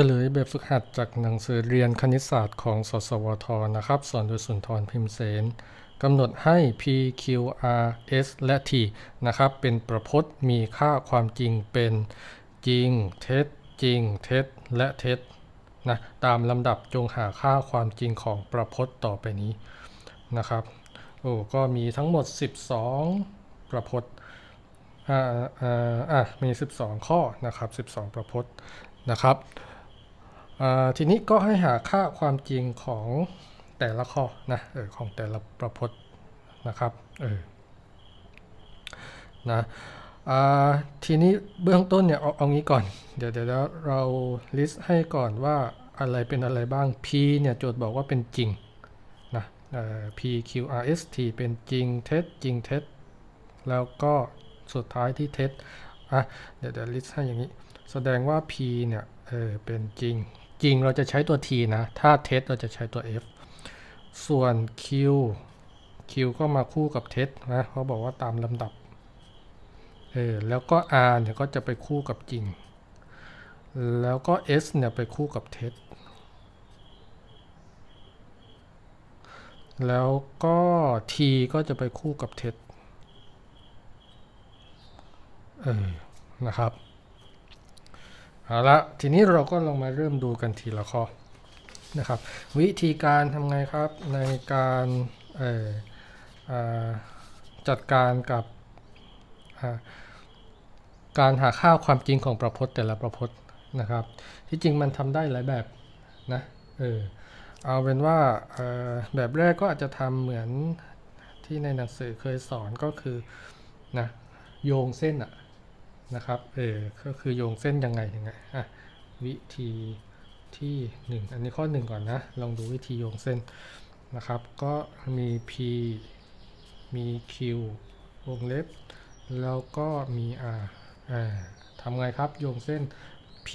ฉลยแบบฝึกหัดจากหนังสือเรียนคณิตศาสตร์ของสสวทนะครับ สอนโดยสุนทรพิมพ์เสนกำหนดให้ p q r s และ t นะครับ เป็นประพจน์มีค่าความจริงเป็นจริง เท็จ จริง เท็จ และเท็จนะตามลำดับจงหาค่าความจริงของประพจน์ต่อไปนี้นะครับโอ้ก็มีทั้งหมด 12 ประพจน์อ่าอ่าอะมี 12 ข้อนะครับ 12 ประพจน์นะครับ ทีนี้ก็ให้หาค่าความจริงของแต่ละข้อนะเออของแต่ละประพจน์นะครับเออนะอทีนี้เบื้องต้นเนี่ยเอาเอางี้ก่อน เดี๋ยวเดี๋ยวเรา list ให้ก่อนว่าอะไรเป็นอะไรบ้าง P เนี่ยโจทย์บอกว่าเป็นจริงนะ P Q R S T เป็นจริงเท็จจริงเท็จแล้วก็สุดท้ายที่เท็จอะเดี๋ยวเดี๋ยว list ให้อย่างนี้ แสดงว่า P เนี่ยเออเป็นจริง จริงเราจะใช้ตัว T นะ ถ้าเท็จเราจะใช้ตัว F ส่วน Q Q ก็มาคู่กับเท็จนะเขาบอกว่าตามลำดับเออแล้วก็ R เนี่ยก็จะไปคู่กับจริง แล้วก็ S เนี่ยไปคู่กับเท็จแล้วก็ T ก็จะไปคู่กับเท็จเออนะครับ เอาละทีนี้เราก็ลองมาเริ่มดูกันทีละข้อนะครับ วิธีการทำไงครับในการจัดการกับการหาค่าความจริงของประพจน์แต่ละประพจน์นะครับ ที่จริงมันทำได้หลายแบบนะเออเอาเป็นว่าแบบแรกก็อาจจะทำเหมือนที่ในหนังสือเคยสอนก็คือนะโยงเส้นอะ นะครับ เออ ก็คือโยงเส้นยังไงยังไง อะ วิธีที่ 1 อันนี้ข้อ 1 ก่อนนะ ลองดูวิธีโยงเส้นนะครับ ก็มี p มี q วงเล็บ แล้วก็มี r อ่าทำไงครับ โยงเส้น p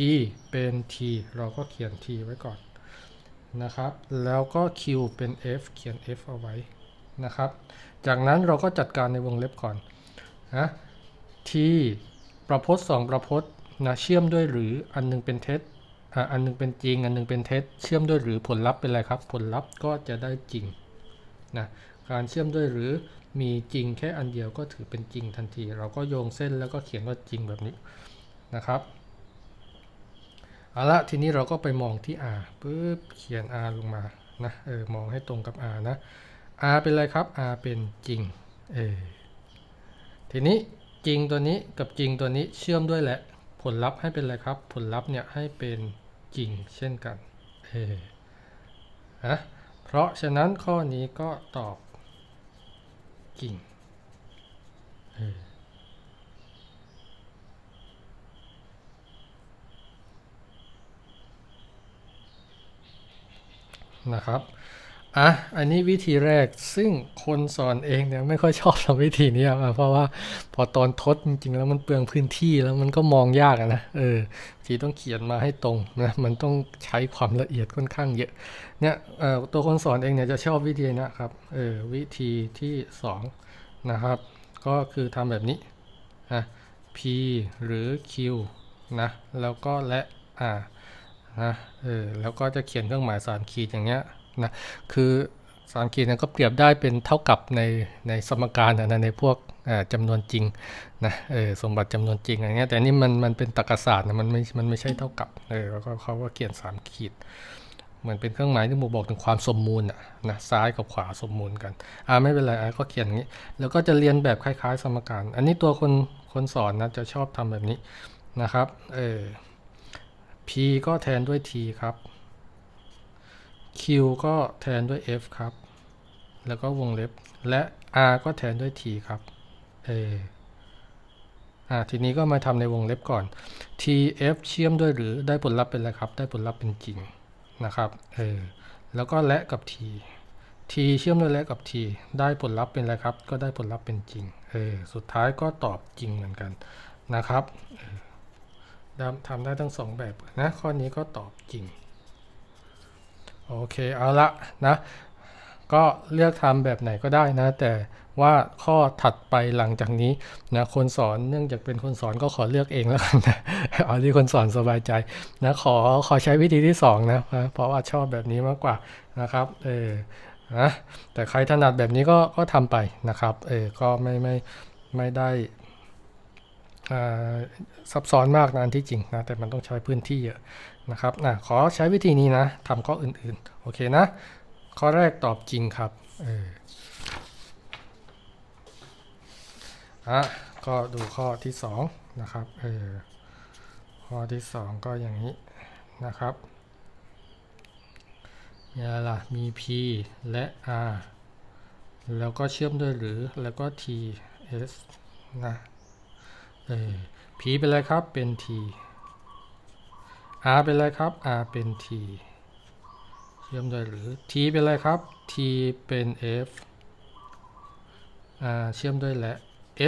เป็น t เราก็เขียน t ไว้ก่อนนะครับ แล้วก็ q เป็น f เขียน f เอาไว้นะครับ จากนั้นเราก็จัดการในวงเล็บก่อนนะ t ประพจน์สองประพจน์นะเชื่อมด้วยหรืออันหนึงเป็นเท็จอันหนึงเป็นจริง อันหนึงเป็นเท็จ เชื่อมด้วยหรือผลลัพธ์เป็นอะไรครับ ผลลัพธ์ก็จะได้จริงนะการเชื่อมด้วยหรือมีจริงแค่อันเดียวก็ถือเป็นจริงทันที เราก็โยงเส้นแล้วก็เขียนว่าจริงแบบนี้นะครับเอาละทีนี้เราก็ไปมองที่ r ปุ๊บเขียน r ลงมานะเออมองให้ตรงกับ r นะ r เป็นอะไรครับ r เป็นจริงเออทีนี้ จริงตัวนี้กับจริงตัวนี้เชื่อมด้วยแหละ ผลลัพธ์ให้เป็นอะไรครับ ผลลัพธ์เนี่ยให้เป็นจริงเช่นกันเออนะเพราะฉะนั้นข้อนี้ก็ตอบจริงเออนะครับ อะ อันนี้วิธีแรกซึ่งคนสอนเองเนี่ยไม่ค่อยชอบทำวิธีนี้อะเพราะว่าพอตอนทดจริงๆแล้วมันเปลืองพื้นที่แล้วมันก็มองยากนะ เออ ทีต้องเขียนมาให้ตรงนะ มันต้องใช้ความละเอียดค่อนข้างเยอะ เนี่ยตัวคนสอนเองเนี่ยจะชอบวิธีนะครับ เออ วิธีที่สองนะครับ ก็คือทำแบบนี้นะ p หรือ q นะ แล้วก็และ r นะ เออ แล้วก็จะเขียนเครื่องหมายสามขีดอย่างเงี้ย นะคือสามขีดเนี่ยก็เปรียบได้เป็นเท่ากับในในสมการนะในพวกอ่าจำนวนจริงนะเออสมบัติจำนวนจริงอะไรเงี้ยแต่นี่มันมันเป็นตรรกศาสตร์นะมันไม่มันไม่ใช่เท่ากับเออแล้วก็เขาก็เขียนสามขีดเหมือนเป็นเครื่องหมายที่บอกถึงความสมมูลอะนะซ้ายกับขวาสมมูลกันอ่าไม่เป็นไรอ่าก็เขียนอย่างนี้ แล้วก็จะเรียนแบบคล้าย ๆ สมการ อันนี้ตัวคนคนสอนนะจะชอบทำแบบนี้นะครับเออ p ก็แทนด้วย t ครับ q ก็แทนด้วย f ครับ แล้วก็วงเล็บ และ r ก็แทนด้วย t ครับ เอออ่าทีนี้ก็มาทำในวงเล็บก่อน t f เชื่อมด้วยหรือได้ผลลัพธ์เป็นอะไรครับ ได้ผลลัพธ์เป็นจริงนะครับ เออ แล้วก็และกับ t t เชื่อมด้วยและกับ t ได้ผลลัพธ์เป็นอะไรครับ ก็ได้ผลลัพธ์เป็นจริง เออ สุดท้ายก็ตอบจริงเหมือนกันนะครับทำได้ทั้งสองแบบนะ ข้อนี้ก็ตอบจริง โอเคเอาละนะก็เลือกทำแบบไหนก็ได้นะ แต่ว่าข้อถัดไปหลังจากนี้นะคนสอนเนื่องจากเป็นคนสอนก็ขอเลือกเองแล้วกันนะเอาที่คนสอนสบายใจนะขอขอใช้วิธีที่สองนะเพราะว่าชอบแบบนี้มากกว่านะครับเออนะแต่ใครถนัดแบบนี้ก็ก็ทำไปนะครับเออก็ไม่ไม่ไม่ได้อ่าซับซ้อนมากนะอันที่จริงนะแต่มันต้องใช้พื้นที่เยอะ นะครับนะขอใช้วิธีนี้นะทำข้ออื่นๆ โอเคนะ ข้อแรกตอบจริงครับเอออะก็ดูข้อที่สองนะครับเออข้อที่สองก็อย่างนี้นะครับมีอะไรล่ะมี p และ r แล้วก็เชื่อมด้วยหรือแล้วก็ t s นะเออ p เป็นอะไรครับเป็น t r เป็นอะไรครับ r เป็น t เชื่อมด้วยหรือ t เป็นอะไรครับ t เป็น f เชื่อมด้วยและ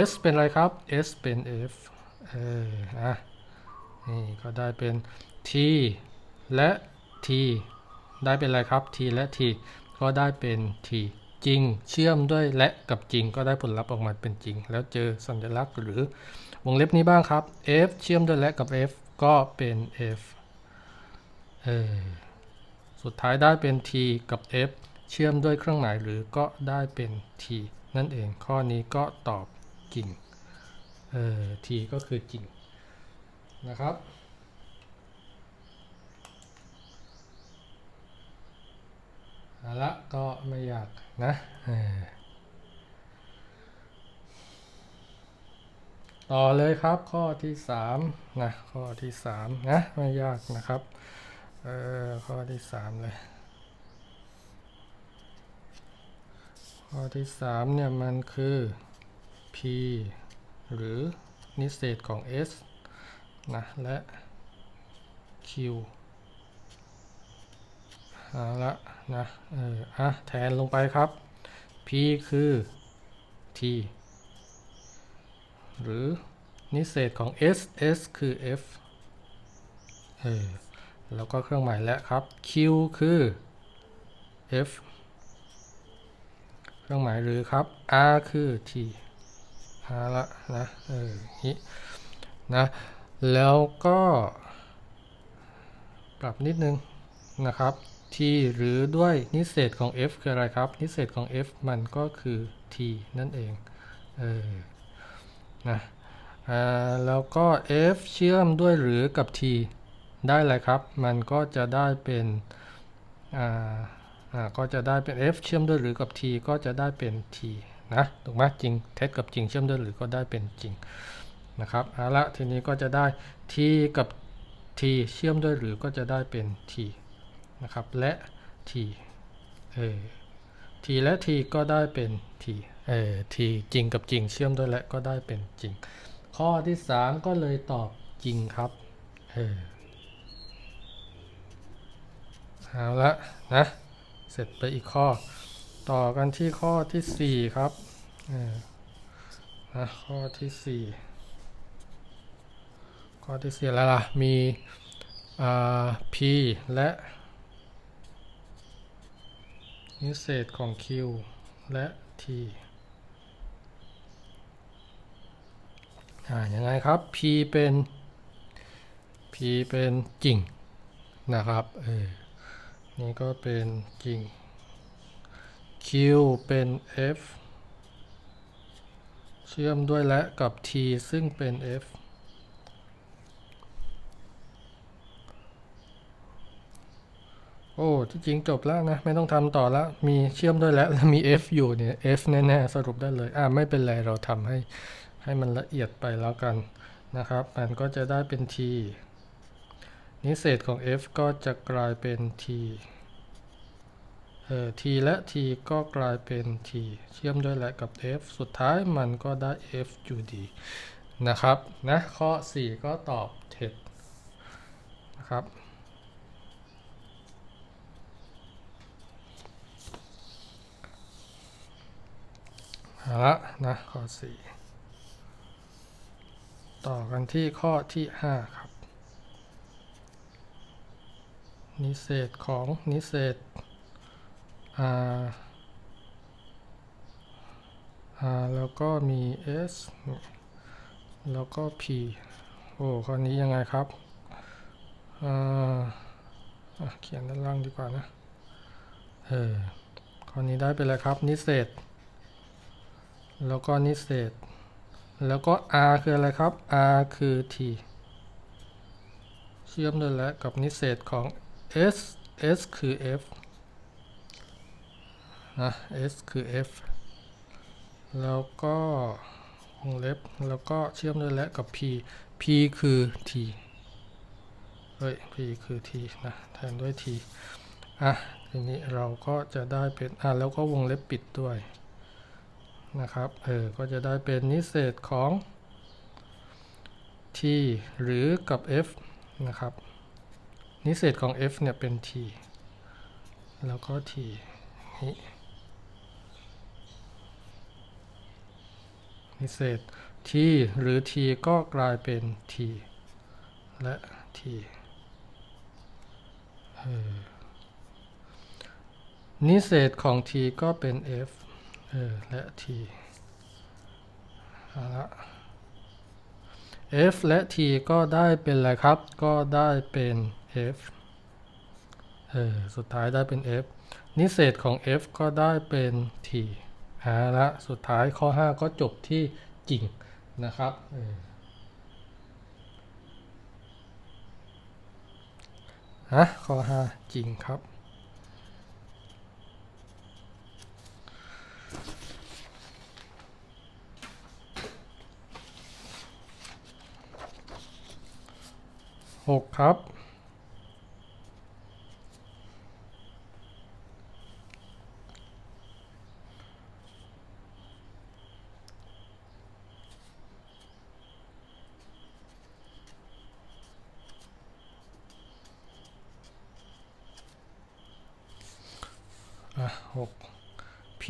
s เป็นอะไรครับ s เป็น f เอออะนี่ก็ได้เป็น t และ t ได้เป็นอะไรครับ t และ t ก็ได้เป็น t จริง เชื่อมด้วยและกับจริงก็ได้ผลลัพธ์ออกมาเป็นจริง แล้วเจอสัญลักษณ์หรือวงเล็บนี้บ้างครับ f เชื่อมด้วยและกับ f ก็เป็น f เออสุดท้ายได้เป็น t กับ f เชื่อมด้วยเครื่องหมายหรือก็ได้เป็น t นั่นเองข้อนี้ก็ตอบจริงเออ t ก็คือจริงนะครับ เอาละก็ไม่อยากนะต่อเลยครับข้อที่สามนะข้อที่สามนะไม่ยากนะครับ เออ ข้อที่สามเลย ข้อที่สามเนี่ยมันคือ p หรือนิเศษของ s นะ และ q เอาละนะ เออ อะ แทนลงไปครับ p คือ t หรือนิเศษของ s s คือ f เออ แล้วก็เครื่องหมายและครับ q คือ f เครื่องหมายหรือครับ r คือ t เอาละนะเออนี้นะแล้วก็ปรับนิดนึงนะครับ t หรือด้วยนิเศษของ f คืออะไรครับ นิเศษของ f มันก็คือ t นั่นเองเออนะอ่าแล้วก็ f เชื่อมด้วยหรือกับ t ได้อะไรครับ มันก็จะได้เป็นอ่าอ่าก็จะได้เป็น f เชื่อมด้วยหรือกับ t ก็จะได้เป็น t นะถูกไหมจริงเท็จกับจริงเชื่อมด้วยหรือก็ได้เป็นจริงนะครับเอาละทีนี้ก็จะได้ t กับ t เชื่อมด้วยหรือก็จะได้เป็น t นะครับและ t เออ t และ t ก็ได้เป็น t เออ t จริงกับจริงเชื่อมด้วยและก็ได้เป็นจริง ข้อที่ 3 ก็เลยตอบจริงครับเออ เอาละนะ เสร็จไปอีกข้อ ต่อกันที่ข้อที่ 4 ครับออนะข้อที่ 4 ข้อที่ 4 แล้วล่ะ มีอ่า p และนิเศษของ q และ t อ่ายังไงครับ p เป็น p เป็นจริงนะครับ เออ นี่ก็เป็นจริง q เป็น f เชื่อมด้วยและกับ t ซึ่งเป็น f โอ้ที่จริงจบแล้วนะ ไม่ต้องทำต่อแล้วมีเชื่อมด้วยแล้วแล้วมี f อยู่เนี่ย f แน่ๆ สรุปได้เลย อ่าไม่เป็นไร เราทำให้ให้มันละเอียดไปแล้วกันนะครับ มันก็จะได้เป็น t นิเศษของ f ก็จะกลายเป็น t เออ t และ t ก็กลายเป็น t เชื่อมด้วยและกับ f สุดท้ายมันก็ได้ f อยู่ดีนะครับนะข้อ 4 ก็ตอบเท็จนะครับเอาละนะข้อ 4 ต่อกันที่ข้อที่ 5 ครับ นิเศษของนิเศษ r อ่าแล้วก็มี s แล้วก็ p โอ้ข้อนี้ยังไงครับอ่าเขียนด้านล่างดีกว่านะ เออข้อนี้ได้ไปเลยครับ นิเศษ แล้วก็นิเศษ แล้วก็ r คืออะไรครับ r คือ t เชื่อมด้วยและกับนิเศษของ s s คือ f นะ s คือ f แล้วก็วงเล็บแล้วก็เชื่อมด้วยและกับ p p คือ t เฮ้ย p คือ t นะแทนด้วย t อะทีนี้เราก็จะได้เป็นอะแล้วก็วงเล็บปิดด้วยนะครับเออก็จะได้เป็นนิเศษของ t หรือกับ f นะครับ นิเศษของ f เนี่ยเป็น t แล้วก็ t นี้นิเศษ t หรือ t ก็กลายเป็น t และ t นิเศษของ t ก็เป็น f เออและ t เอาละ f และ t ก็ได้เป็นอะไรครับ ก็ได้เป็น f เออสุดท้ายได้เป็น f นิเศษของ f ก็ได้เป็น t เอาละสุดท้ายข้อ 5 ก็จบที่จริงนะครับฮะข้อ 5 จริงครับหกครับ อะหก p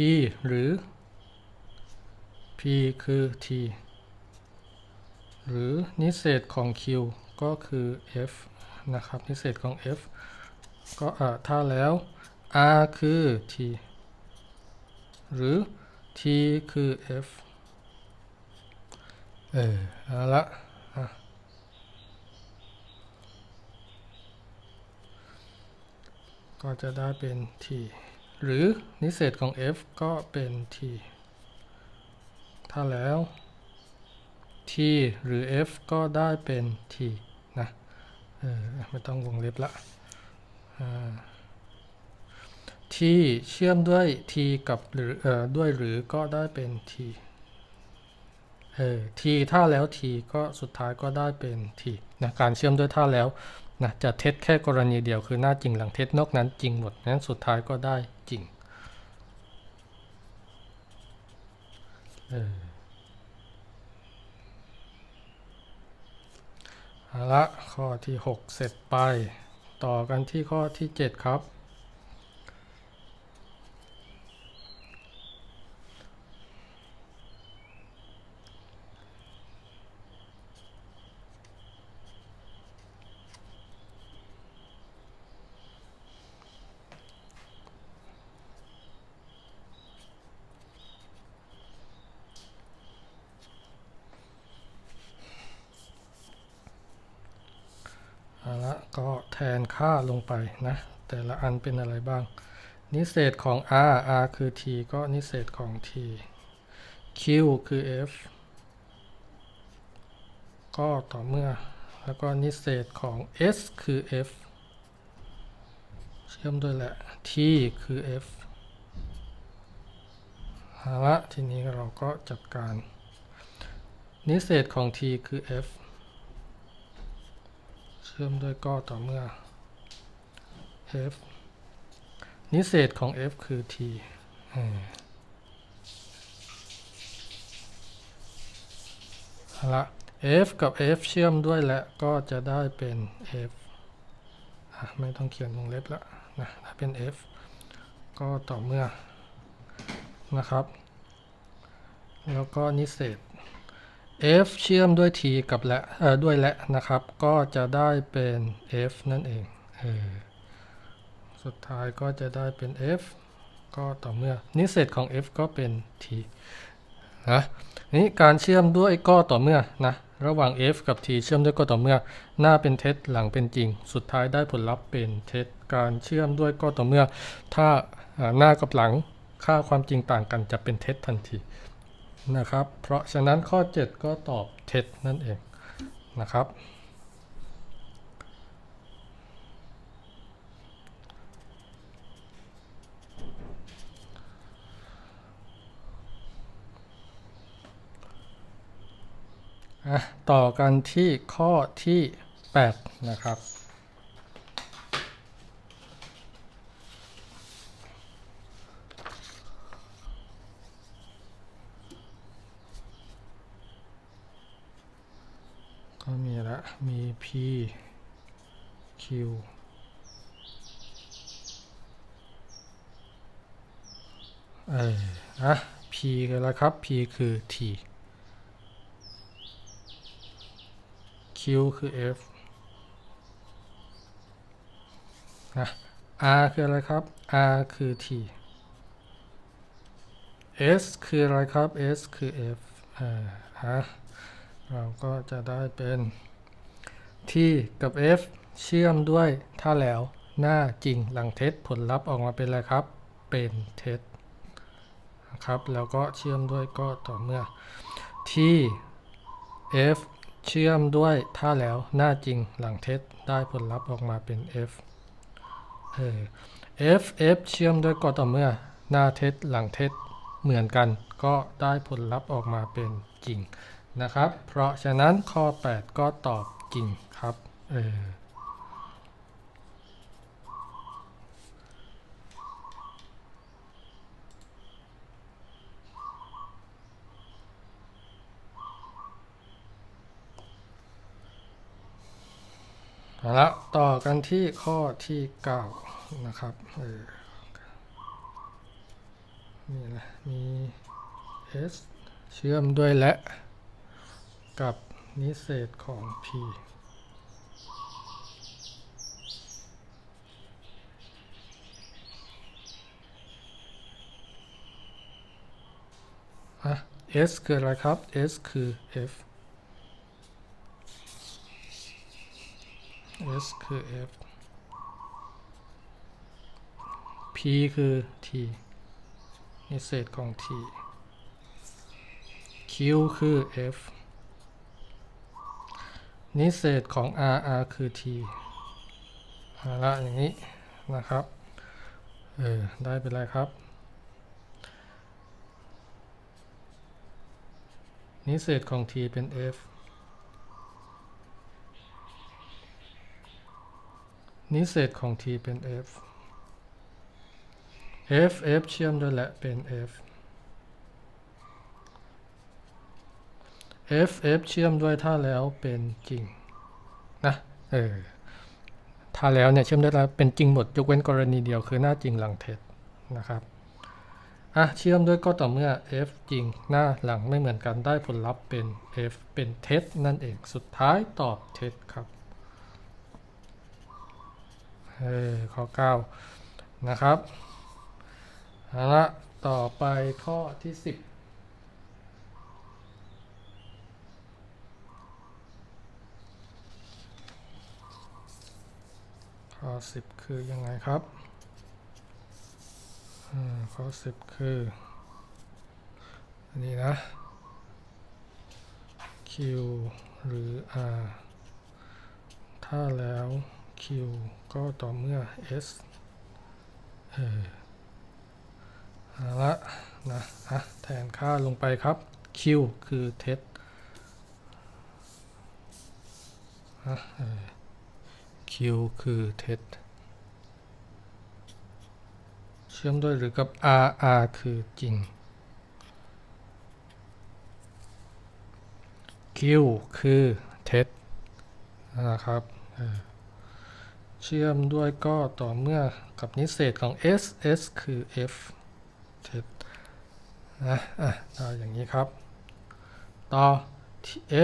หรือ p คือ t หรือนิเศษของ q ก็คือ f นะครับ นิเศษของ f ก็ถ้าแล้ว r คือ t หรือ t คือ f เออเอาละก็จะได้เป็น t หรือนิเศษของ f ก็เป็น t ถ้าแล้ว t หรือ f ก็ได้เป็น t นะเออไม่ต้องวงเล็บละ t เชื่อมด้วย t กับหรือเอ่อด้วยหรือก็ได้เป็น t เออ t ถ้าแล้ว t ก็สุดท้ายก็ได้เป็น t นะการเชื่อมด้วยถ้าแล้วนะจะเท็จแค่กรณีเดียวคือหน้าจริงหลังเท็จนอกนั้นจริงหมดนั้นสุดท้ายก็ได้จริง เอาละข้อที่ 6 เสร็จไป ต่อกันที่ข้อที่ 7 ครับ เอาละก็แทน ค่าลงไปนะ แต่ละอันเป็นอะไรบ้าง นิเศษของ r r คือ t ก็นิเศษของ t q คือ f ก็ต่อเมื่อ แล้วก็นิเศษของ s คือ f เชื่อมด้วยแหละ t คือ f เอาละทีนี้เราก็จัดการ นิเศษของ t คือ f เชื่อมด้วยก็ต่อเมื่อ f นิเศษของ f คือ t เอาละ f กับ f เชื่อมด้วยและก็จะได้เป็น f ไม่ต้องเขียนวงเล็บแล้วนะถ้าเป็น f ก็ต่อเมื่อนะครับ แล้วก็นิเศษ f เชื่อมด้วย t กับและด้วยและนะครับ ก็จะได้เป็น f นั่นเองเออ สุดท้ายก็จะได้เป็น f ก็ต่อเมื่อนิเศษของ f ก็เป็น t นะนี่การเชื่อมด้วยก็ต่อเมื่อนะระหว่าง f กับ t เชื่อมด้วยก็ต่อเมื่อ หน้าเป็นเท็จหลังเป็นจริง สุดท้ายได้ผลลัพธ์เป็นเท็จการเชื่อมด้วยก็ต่อเมื่อ ถ้าอ่าหน้ากับหลังค่าความจริงต่างกันจะเป็นเท็จทันทีนะครับ เพราะฉะนั้นข้อ 7 ก็ตอบเท็จนั่นเองนะครับ อะต่อกันที่ข้อที่ 8 นะครับ ก็มีละ มี P Q เอออะ P คืออะไรครับ P คือ T Q คือ F นะ R คืออะไรครับ R คือ T S คืออะไรครับ S คือ F อ่าฮะเราก็จะได้เป็น T กับ F เชื่อมด้วยถ้าแล้วหน้าจริงหลังเท็จผลลัพธ์ออกมาเป็นอะไรครับ เป็นเท็จครับแล้วก็เชื่อมด้วยก็ต่อเมื่อ T F เชื่อมด้วยถ้าแล้วหน้าจริงหลังเทสได้ผลลัพธ์ออกมาเป็น F เออ F F เชื่อมด้วยก็ต่อเมื่อหน้าเทสหลังเทสเหมือนกัน ก็ได้ผลลัพธ์ออกมาเป็นจริงนะครับ เพราะฉะนั้นข้อ 8 ก็ตอบจริงครับเออ เอาละต่อกันที่ข้อที่ 9 นะครับเออนี่นะมี S เชื่อมด้วยและ กับนิเศษของ P อะ S คืออะไรครับ S คือ F S คือ F P คือ T นิเศษของ T Q คือ F นิเศษของ R R คือ T เอาละอย่างนี้นะครับ เออ ได้เป็นไรครับนิเศษของ T เป็น F นิเศษของ T เป็น F F F เชื่อมด้วยและเป็น F F F เชื่อมด้วยถ้าแล้วเป็นจริงนะเออถ้าแล้วเนี่ยเชื่อมได้แล้วเป็นจริงหมดยกเว้นกรณีเดียวคือหน้าจริงหลังเท็จนะครับอะเชื่อมด้วยก็ต่อเมื่อ F จริงหน้าหลังไม่เหมือนกันได้ผลลัพธ์เป็น F เป็นเท็จนั่นเองสุดท้ายตอบเท็จครับ เออข้อ 9 นะครับเอาละต่อไปข้อที่ 10ข้อ10 คือยังไงครับอข้อ10 คือ อันนี้นะ Q หรือ R ถ้าแล้ว Q ก็ต่อเมื่อ S เออเอาละนะอะแทนค่าลงไปครับ Q คือเท็จอะเออ Q คือเท็จเชื่อมด้วยหรือกับ R R คือจริง Q คือเท็จนะครับเออ เชื่อมด้วยก็ต่อเมื่อกับนิเศษของ S S คือ F เท็จนะอะเออย่างนี้ครับ ต่อ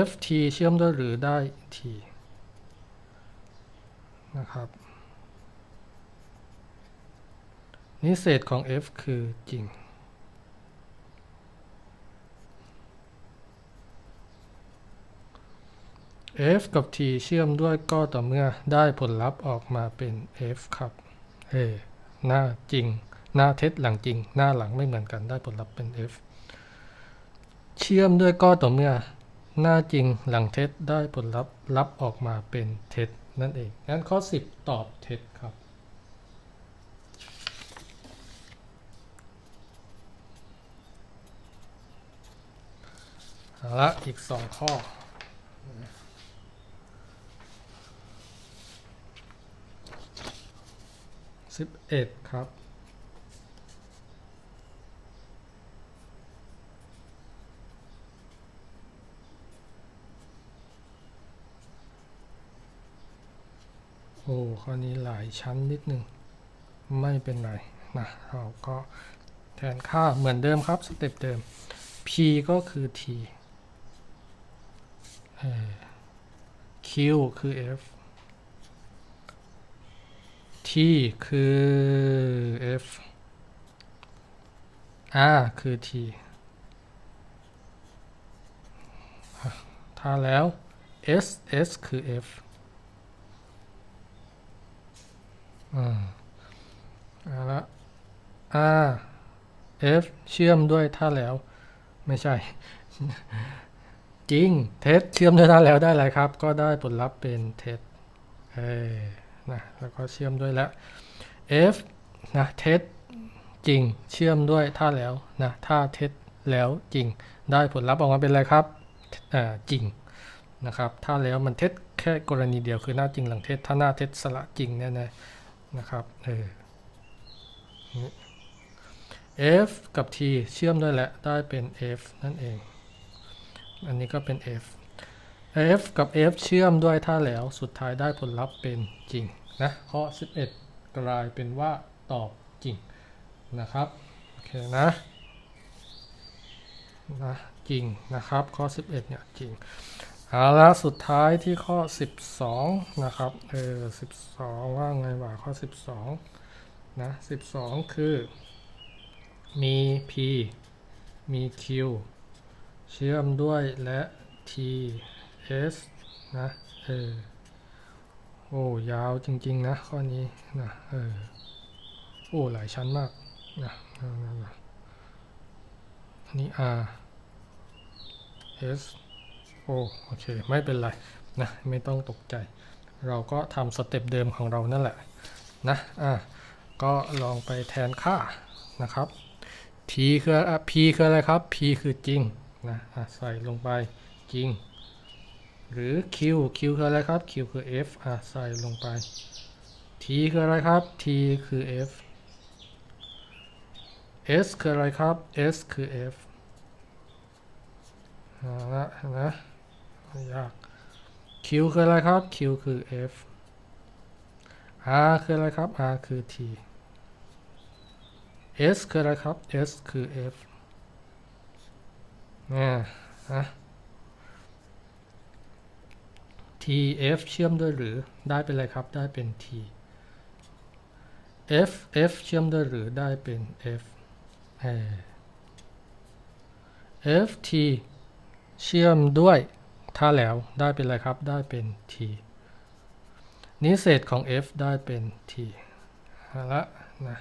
F T เชื่อมด้วยหรือได้ T นะครับ นิเศษของ f คือจริง f กับ t เชื่อมด้วยก็ต่อเมื่อได้ผลลัพธ์ออกมาเป็น f ครับเอหน้าจริง หน้าเท็จหลังจริง หน้าหลังไม่เหมือนกันได้ผลลัพธ์เป็น f เชื่อมด้วยก็ต่อเมื่อ หน้าจริงหลังเท็จได้ผลลัพธ์ลับออกมาเป็นเท็จนั่นเองงั้นข้อ 10 ตอบเท็จครับเอาละอีกสองข้อ สิบเอ็ดครับโอ้ข้อนี้หลายชั้นนิดนึง ไม่เป็นไรนะเราก็แทนค่าเหมือนเดิมครับ สเต็ปเดิม p ก็คือ t q คือ f t คือ f r คือ t ถ้าแล้ว s s คือ f อ่าเอาละ r f เชื่อมด้วยถ้าแล้วไม่ใช่ จริง เท็จเชื่อมด้วยท่าแล้วได้อะไรครับ ก็ได้ผลลัพธ์เป็นเท็จเออ นะแล้วก็เชื่อมด้วยแล้ว f นะเท็จจริงเชื่อมด้วยท่าแล้วนะถ้าเท็จแล้วจริง ได้ผลลัพธ์ออกมาเป็นอะไรครับอ่าจริงนะครับถ้าแล้วมันเท็จแค่กรณีเดียวคือหน้าจริงหลังเท็จถ้าหน้าเท็จสละจริงแน่ๆนะครับเออ f กับ t เชื่อมด้วยแหละได้เป็น f นั่นเอง อันนี้ก็เป็น f f กับ f เชื่อมด้วยถ้าแล้วสุดท้ายได้ผลลัพธ์เป็นจริงนะข้อ 11 กลายเป็นว่าตอบจริงนะครับ โอเคนะนะจริงนะครับ ข้อ 11เนี่ยจริงเอาละสุดท้ายที่ข้อ 12 นะครับเออ12 ว่าไงวะข้อ 12นะ12 คือ มี p มี q เชื่อมด้วยและ t s นะ เออ โอ้ ยาวจริง ๆ นะ ข้อนี้นะ เออ โอ้ หลายชั้นมากนะนะนะนะอันนี้ r s โอ้ โอเค ไม่เป็นไร นะ ไม่ต้องตกใจ เราก็ทำสเต็ปเดิมของเรานั่นแหละ นะ อะ ก็ลองไปแทนค่านะครับ t คืออะ p คืออะไรครับ p คือจริง นะอะใส่ลงไปจริง หรือ q q คืออะไรครับ q คือ f อะใส่ลงไป t คืออะไรครับ t คือ f s คืออะไรครับ s คือ f เอาละนไหมไม่ยาก q คืออะไรครับ q คือ f r คืออะไรครับ r คือ t s คืออะไรครับ s คือ f เนี่ยนะ t f เชื่อมด้วยหรือได้เป็นอะไรครับ ได้เป็น t f f เชื่อมด้วยหรือได้เป็น f เออ f t เชื่อมด้วยถ้าแล้วได้เป็นอะไรครับ ได้เป็น t นิเศษของ f ได้เป็น t เอาละนะ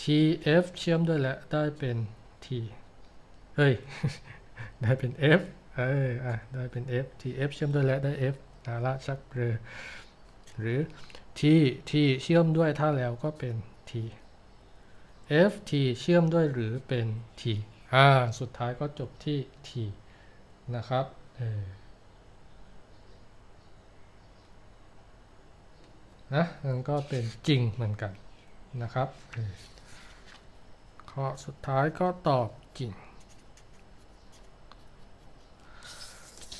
tf เชื่อมด้วยและได้เป็น t เฮ้ย ได้เป็น f เอออะได้เป็น f tf เชื่อมด้วยและได้ f เอาละชักเบลอหรือ t t เชื่อมด้วยถ้าแล้วก็เป็น t f t เชื่อมด้วยหรือเป็น t อ่าสุดท้ายก็จบที่ t นะครับเออนะมันก็เป็นจริงเหมือนกันนะครับข้อสุดท้ายก็ตอบจริง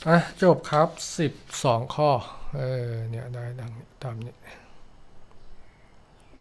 อะจบครับ 12 ข้อ เออเนี่ยได้ดังตามนี้